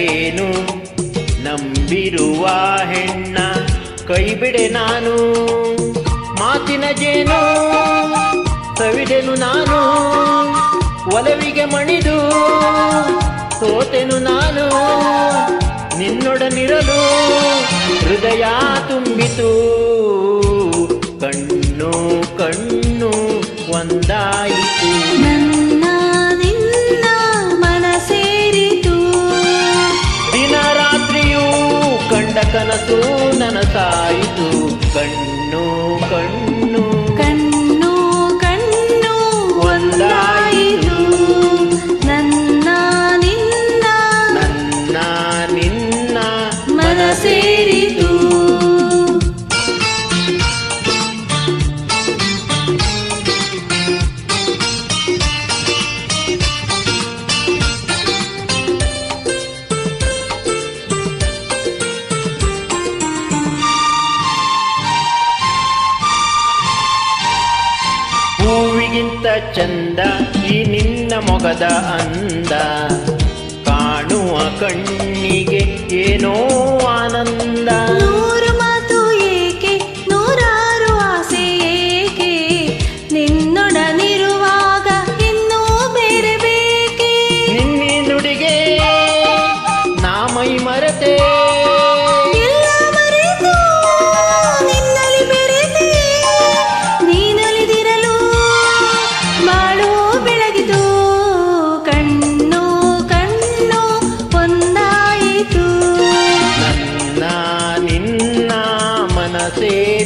ಸಿಡಿದರೇನು ನಂಬಿರುವ ಹೆಣ್ಣ ಕೈ ಬಿಡೆ ನಾನು. ಮಾತಿನ ಜೇನು ಸವಿದೆನು ನಾನು. ಒಲವಿಗೆ ಮಣಿದು, ಸೋತೆನು ನಾನು. ನಿನ್ನೊಡನಿರಲು ಹೃದಯ ತುಂಬಿತು. ಕಣ್ಣು ಕಣ್ಣು ಒಂದಾಯಿತು. ಕಂಡ ಕನಸು ನನಸಾಯಿತು. ಕಣ್ಣು ಕಣ್ಣು. ಕಣ್ಣು ಕಣ್ಣು ಒಂದಾಯಿತು. ನನ್ನ ನಿನ್ನ. ನನ್ನ ನಿನ್ನ. ಮನ ಸೇರಿತು ಚಂದ ಈ ನಿನ್ನ ಮೊಗದ ಅಂದ. ಕಾಣುವ ಕಣ್ಣಿಗೆ ಏನೋ ಆನಂದ. así.